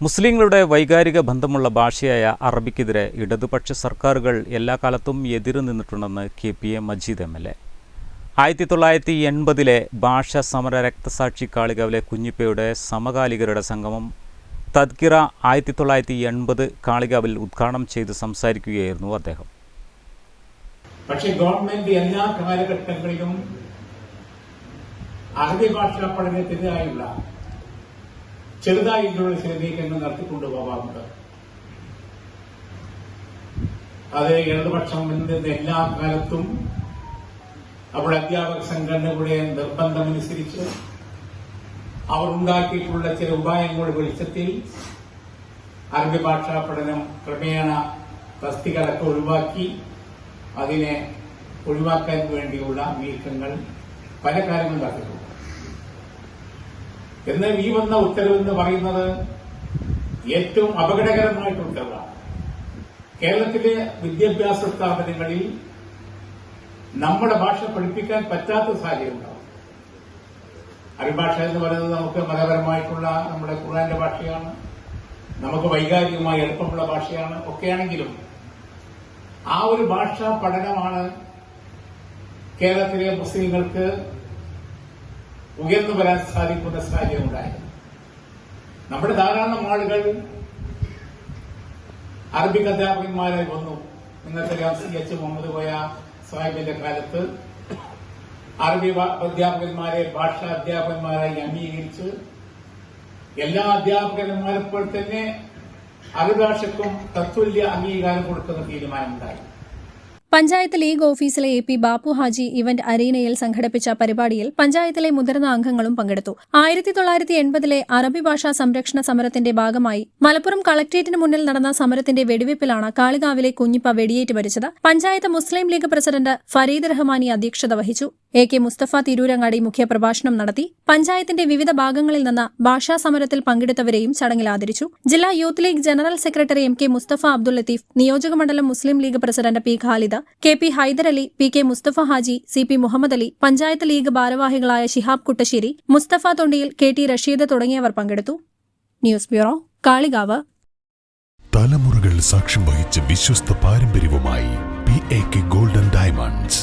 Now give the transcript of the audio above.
മുസ്ലിങ്ങളുടെ വൈകാരിക ബന്ധമുള്ള ഭാഷയായ അറബിക്കെതിരെ ഇടതുപക്ഷ സർക്കാരുകൾ എല്ലാ കാലത്തും എതിര് നിന്നിട്ടുണ്ടെന്ന് K P A Majeed M L A. ആയിരത്തി തൊള്ളായിരത്തി എൺപതിലെ ഭാഷാ സമര രക്തസാക്ഷി കാളികാവിലെ കുഞ്ഞിപ്പയുടെ സമകാലികരുടെ സംഗമം തദ്കിറ ആയിരത്തി തൊള്ളായിരത്തി എൺപത് കാളികാവിൽ ഉദ്ഘാടനം ചെയ്ത് സംസാരിക്കുകയായിരുന്നു അദ്ദേഹം. പക്ഷേ ഗവൺമെന്റ് എല്ലാ കാലഘട്ടങ്ങളിലും അറബി പഠനത്തിനായുള്ള ചെറുതായിട്ടുള്ള ചില നീക്കങ്ങൾ നടത്തിക്കൊണ്ട് പോകാറുണ്ട് അത് ഇടതുപക്ഷം എന്നത് എല്ലാ കാലത്തും അവിടെ അധ്യാപക സംഘടനയുടെ നിർബന്ധമനുസരിച്ച് അവർ ഉണ്ടാക്കിയിട്ടുള്ള ചില ഉപായങ്ങളുടെ വെളിച്ചത്തിൽ അറബി ഭാഷാ പഠനം ക്രമേണ തസ്തികളൊക്കെ ഒഴിവാക്കി അതിനെ ഒഴിവാക്കാൻ വേണ്ടിയുള്ള നീക്കങ്ങൾ പല കാര്യങ്ങളും നടത്തിയിട്ടുണ്ട്. എന്നാൽ ഈ വന്ന ഉത്തരവ് എന്ന് പറയുന്നത് ഏറ്റവും അപകടകരമായിട്ടുള്ള ഉത്തരവാണ്. കേരളത്തിലെ വിദ്യാഭ്യാസ സ്ഥാപനങ്ങളിൽ നമ്മുടെ ഭാഷ പഠിപ്പിക്കാൻ പറ്റാത്ത സാഹചര്യം ഉണ്ടാവും. അരിഭാഷ എന്ന് പറയുന്നത് നമുക്ക് മതപരമായിട്ടുള്ള നമ്മുടെ ഖുർആന്റെ ഭാഷയാണ്. നമുക്ക് വൈകാരികമായി എളുപ്പമുള്ള ഭാഷയാണ്. ഒക്കെയാണെങ്കിലും ആ ഒരു ഭാഷാ പഠനമാണ് കേരളത്തിലെ മുസ്ലിങ്ങൾക്ക് ഉയർന്നു വരാൻ സാധിക്കുന്ന സാഹചര്യം ഉണ്ടായത് നമ്മുടെ ധാരാളം ആളുകൾ അറബിക് അധ്യാപകന്മാരെ വന്നു. ഇന്നത്തെ സി എച്ച് മുഹമ്മദ് കോയ സാഹിബിന്റെ കാലത്ത് അറബി അധ്യാപകന്മാരെ ഭാഷാ അധ്യാപകന്മാരായി അംഗീകരിച്ച് എല്ലാ അധ്യാപകന്മാരെപ്പോൾ തന്നെ അറബി ഭാഷയ്ക്കും തത്തുല്യ അംഗീകാരം കൊടുക്കുന്ന തീരുമാനമുണ്ടായി പഞ്ചായത്ത് ലീഗ് ഓഫീസിലെ A P Bappu Haji event അരീനയിൽ സംഘടിപ്പിച്ച പരിപാടിയിൽ പഞ്ചായത്തിലെ മുതിർന്ന അംഗങ്ങളും പങ്കെടുത്തു. ആയിരത്തി തൊള്ളായിരത്തി എൺപതിലെ അറബി ഭാഷാ സംരക്ഷണ സമരത്തിന്റെ ഭാഗമായി മലപ്പുറം കളക്ട്രേറ്റിന് മുന്നിൽ നടന്ന സമരത്തിന്റെ വെടിവയ്പ്പിലാണ് കാളികാവിലെ കുഞ്ഞിപ്പ വെടിയേറ്റ് മരിച്ചത്. പഞ്ചായത്ത് മുസ്ലിം ലീഗ് പ്രസിഡന്റ് ഫരീദ് റഹ്മാനി അധ്യക്ഷത വഹിച്ചു. എ കെ മുസ്തഫ തിരൂരങ്ങാടി മുഖ്യപ്രഭാഷണം നടത്തി പഞ്ചായത്തിന്റെ വിവിധ ഭാഗങ്ങളിൽ നിന്ന് ഭാഷാ സമരത്തിൽ പങ്കെടുത്തവരെയും ചടങ്ങിൽ ആദരിച്ചു. ജില്ലാ youth league general secretary M K Mustafa Abdul Latheef നിയോജകമണ്ഡലം Muslim League president P Khalid K P Hyderali P K Mustafa Haji C P Muhammad Ali panchayat league ഭാരവാഹികളായ ഷിഹാബ് കുട്ടശ്ശേരി മുസ്തഫ തൊണ്ടിയിൽ കെ ടി റഷീദ് തുടങ്ങിയവർ പങ്കെടുത്തു. News bureau Kalikavu. തലമുറകൾ സാക്ഷ്യം വഹിച്ച വിശ്വസ്ത പാരമ്പര്യവുമായി P A K golden diamonds.